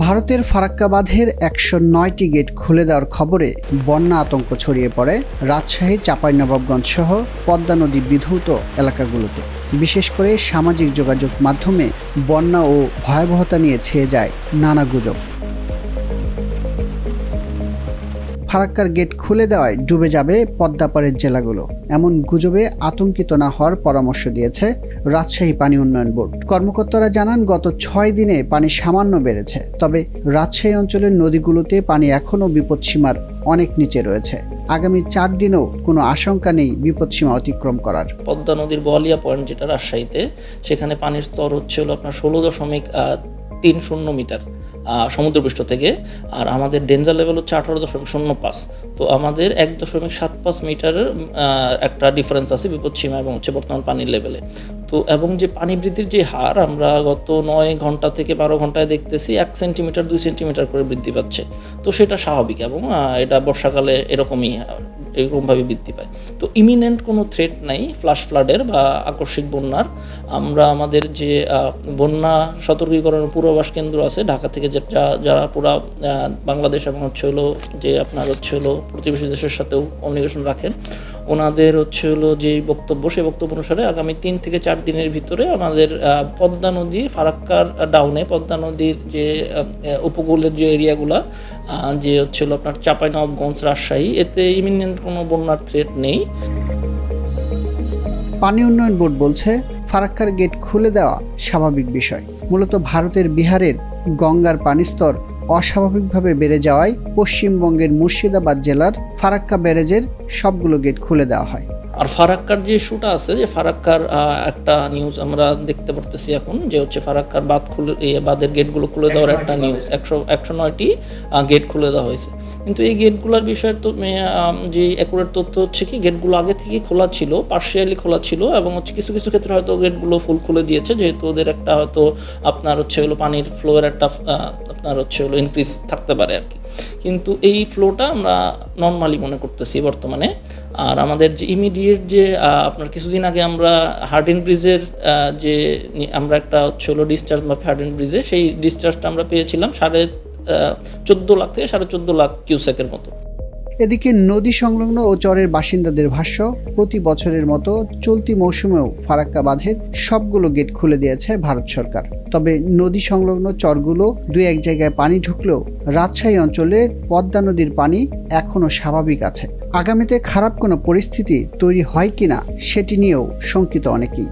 ভারতের ফারাক্কা বাঁধের একশো নয়টি গেট খুলে দেওয়ার খবরে বন্যা আতঙ্ক ছড়িয়ে পড়ে রাজশাহী, চাঁপাইনবাবগঞ্জ সহ পদ্মা নদী বিধৌত এলাকাগুলোতে। বিশেষ করে সামাজিক যোগাযোগ মাধ্যমে বন্যা ও ভয়াবহতা নিয়ে ছেয়ে যায় নানা গুজব। ফারাক্কার গেট খুলে দেওয়ায় ডুবে যাবে পদ্মাপাড়ের জেলাগুলো। এমন গুজবে আতঙ্কিত না হওয়ার পরামর্শ দিয়েছে রাজশাহী পানি উন্নয়ন বোর্ড। কর্মকর্তারা জানান, গত ছয় দিনে পানি সামান্য বেড়েছে, তবে রাজশাহী অঞ্চলের নদীগুলোতে পানি এখনও বিপদসীমার অনেক নিচে রয়েছে। আগামী চার দিনেও কোনো আশঙ্কা নেই বিপদসীমা অতিক্রম করার। পদ্মা নদীর বোয়ালিয়া পয়েন্ট যেটা রাজশাহীতে, সেখানে পানির স্তর হচ্ছে হলো আপনার ষোলো দশমিক তিন শূন্য মিটার। সমুদ্রপৃষ্ঠ থেকে, আর আমাদের ডেঞ্জার লেভেল হচ্ছে আঠারো দশমিক শূন্য পাঁচ। তো আমাদের এক দশমিক সাত পাঁচ মিটারের একটা ডিফারেন্স আছে বিপদসীমা এবং হচ্ছে বর্তমান পানির লেভেলে তো এবং যে পানি বৃদ্ধির যে হার আমরা গত নয় ঘণ্টা থেকে বারো ঘন্টায় দেখতেছি, এক সেন্টিমিটার, দুই সেন্টিমিটার করে বৃদ্ধি পাচ্ছে। তো সেটা স্বাভাবিক এবং এটা বর্ষাকালে এরকমই এরকমভাবে বৃদ্ধি পায়। তো ইমিনেন্ট কোনো থ্রেট নাই ফ্লাশ ফ্লাডের বা আকস্মিক বন্যার। আমরা আমাদের যে বন্যা সতর্কীকরণ পূর্বাভাস কেন্দ্র আছে ঢাকা থেকে যে যারা পুরা বাংলাদেশ এবং হচ্ছে হলো যে আপনার হচ্ছে হলো প্রতিবেশী দেশের সাথেও কমিউনিকেশন রাখেন ওনাদের হচ্ছে হলো যে বক্তব্য সেই বক্তব্য অনুসারে আগামী তিন থেকে চার দিনের ভিতরে আহ, পদ্মা নদী ফারাক্কার ডাউনে পদ্মা নদীর যে উপকূলের যে এরিয়াগুলা যে হচ্ছে হলো আপনার চাঁপাইনবাবগঞ্জ রাজশাহী এতে ইমিনেন্ট কোনো বন্যার থ্রেট নেই। পানি উন্নয়ন বোর্ড বলছে ফারাক্কার গেট খুলে দেওয়া স্বাভাবিক বিষয়। মূলত ভারতের বিহারের গঙ্গার পানিস্তর অস্বাভাবিকভাবে বেড়ে যাওয়ায় পশ্চিমবঙ্গের মুর্শিদাবাদ জেলার ফারাক্কা ব্যারেজের সবগুলো গেট খুলে দেওয়া হয়। আর ফারাক্কার যে ইস্যুটা আছে যে ফারাক্কার একটা নিউজ আমরা দেখতে পারতেছি এখন যে হচ্ছে ফারাক্কার বাদ খুলে বাদের গেটগুলো খুলে দেওয়ার একটা নিউজ একশো একশো নয়টি গেট খুলে দেওয়া হয়েছে। কিন্তু এই গেটগুলোর বিষয়ে তো মে, যে অ্যাকুরেট তথ্য হচ্ছে কি গেটগুলো আগে থেকে খোলা ছিল পার্শিয়ালি খোলা ছিল এবং হচ্ছে কিছু কিছু ক্ষেত্রে হয়তো গেটগুলো ফুল খুলে দিয়েছে যেহেতু ওদের একটা হয়তো আপনার হচ্ছে হলো পানির ফ্লোয়ের একটা আপনার হচ্ছে হলো ইনক্রিজ থাকতে পারে আর কি। কিন্তু এই ফ্লোটা আমরা নর্মালি মনে করতেছি বর্তমানে। আর আমাদের যে ইমিডিয়েট যে আপনার কিছুদিন আগে আমরা হার্ডিন ব্রিজের যে আমরা একটা হচ্ছে হলো ডিসচার্জ বা হার্ডিন ব্রিজে সেই ডিসচার্জটা আমরা পেয়েছিলাম সাড়ে চোদ্দ লাখ থেকে সাড়ে চোদ্দ লাখ কিউসেকের মতো। এদিকে নদী সংলগ্ন ও চরের বাসিন্দাদের ভাষ্য, প্রতি বছরের মতো চলতি মৌসুমেও ফারাক্কা বাঁধের সবগুলো গেট খুলে দিয়েছে ভারত সরকার। তবে নদী সংলগ্ন চরগুলো দুই এক জায়গায় পানি ঢুকলেও রাজশাহী অঞ্চলে পদ্মা নদীর পানি এখনও স্বাভাবিক আছে। আগামীতে খারাপ কোনো পরিস্থিতি তৈরি হয় কিনা সেটি নিয়েও শঙ্কিত অনেকেই।